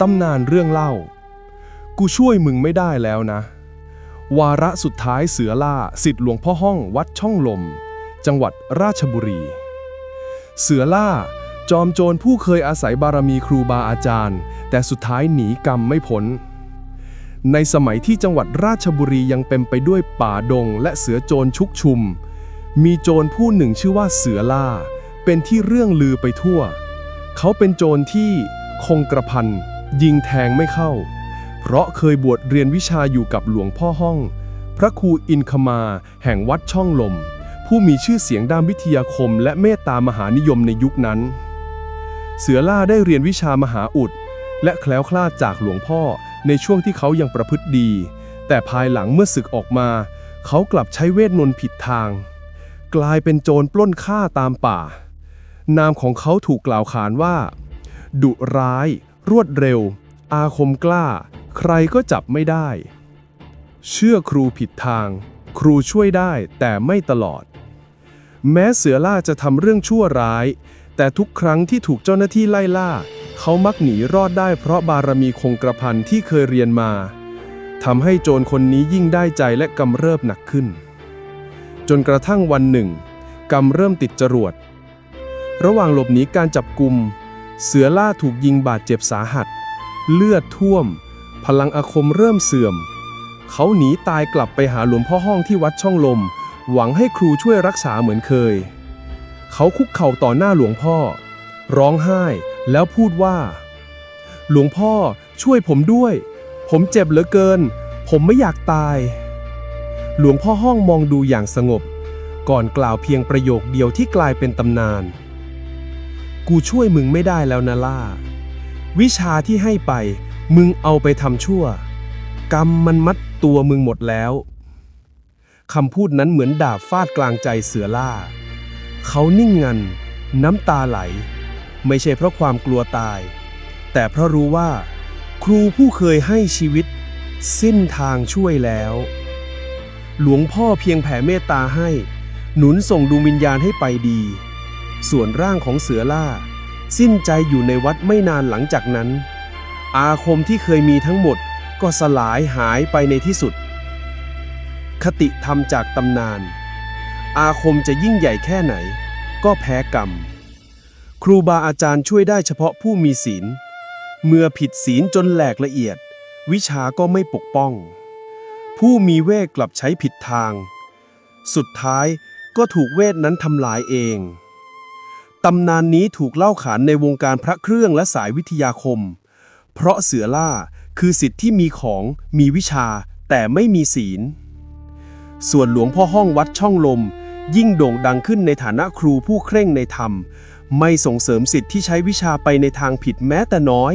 ตำนานเรื่องเล่า กูช่วยมึงไม่ได้แล้วนะ วาระสุดท้ายเสือล่าสิทธิ์หลวงพ่อห้องวัดช่องลม จังหวัดราชบุรี เสือล่า จอมโจรผู้เคยอาศัยบารมีครูบาอาจารย์ แต่สุดท้ายหนีกรรมไม่พ้น ในสมัยที่จังหวัดราชบุรียังเป็นไปด้วยป่าดงและเสือโจรชุกชุม มีโจรผู้หนึ่งชื่อว่าเสือล่า เป็นที่เรื่องลือไปทั่ว เขาเป็นโจรที่คงกระพัน ยิงแทงไม่เข้า เพราะเคยบวชเรียนวิชาอยู่กับหลวงพ่อห้อง พระครูอินคมาแห่งวัดช่องลม ผู้มีชื่อเสียงด้านวิทยาคม และเมตตามหานิยมในยุคนั้น เสือล่าได้เรียนวิชามหาอุด และแคล้วคลาดจากหลวงพ่อในช่วงที่เขายังประพฤติดี แต่ภายหลังเมื่อศึกออกมา เขากลับใช้เวทมนต์ผิดทาง กลายเป็นโจรปล้นฆ่าตามป่า นามของเขาถูกกล่าวขานว่า ดุร้าย รวดเร็ว อาคมกล้า ใครก็จับไม่ได้ เชื่อครูผิดทาง ครูช่วยได้แต่ไม่ตลอด แม้เสือล่าจะทำเรื่องชั่วร้าย แต่ทุกครั้งที่ถูกเจ้าหน้าที่ไล่ล่า เขามักหนีรอดได้เพราะบารมีคงกระพันที่เคยเรียนมาทำให้โจรคนนี้ยิ่งได้ใจและกำเริบหนักขึ้น จนกระทั่งวันหนึ่ง กำเริ่มติดจรวด ระหว่างหลบหนีการจับกลุ่ม เสือล่าถูกยิงบาดเจ็บสาหัส เลือดท่วม พลังอาคมเริ่มเสื่อม เขาหนีตายกลับไปหาหลวงพ่อห้องที่วัดช่องลม หวังให้ครูช่วยรักษาเหมือนเคย เขาคุกเข่าต่อหน้าหลวงพ่อ ร้องไห้แล้วพูดว่า หลวงพ่อช่วยผมด้วย ผมเจ็บเหลือเกิน ผมไม่อยากตาย หลวงพ่อห้องมองดูอย่างสงบ ก่อนกล่าวเพียงประโยคเดียวที่กลายเป็นตำนาน กูช่วยมึงไม่ได้แล้วนะล่า วิชาที่ให้ไป มึงเอาไปทำชั่ว กรรมมันมัดตัวมึงหมดแล้วคำพูดนั้นเหมือนดาบฟาดกลางใจเสือล่า เขานิ่งงัน น้ำตาไหล ไม่ใช่เพราะความกลัวตาย แต่เพราะรู้ว่า ครูผู้เคยให้ชีวิต สิ้นทางช่วยแล้ว หลวงพ่อเพียงแผ่เมตตาให้ หนุนส่งดวงวิญญาณให้ไปดี ส่วนร่างของเสือล่า สิ้นใจอยู่ในวัดไม่นานหลังจากนั้น อาคมที่เคยมีทั้งหมดก็สลายหายไปในที่สุด คติธรรมจากตำนาน อาคมจะยิ่งใหญ่แค่ไหน ก็แพ้กรรม ครูบาอาจารย์ช่วยได้เฉพาะผู้มีศีล เมื่อผิดศีลจนแหลกละเอียด วิชาก็ไม่ปกป้อง ผู้มีเวทกลับใช้ผิดทาง สุดท้ายก็ถูกเวทนั้นทำลายเอง ตำนานนี้ถูกเล่าขานในวงการพระเครื่องและสายวิทยาคม เพราะเสือล่าคือสิทธิ์ที่มีของมีวิชา แต่ไม่มีศีล ส่วนหลวงพ่อห้องวัดช่องลม ยิ่งโด่งดังขึ้นในฐานะครูผู้เคร่งในธรรม ไม่ส่งเสริมสิทธิ์ที่ใช้วิชาไปในทางผิดแม้แต่น้อย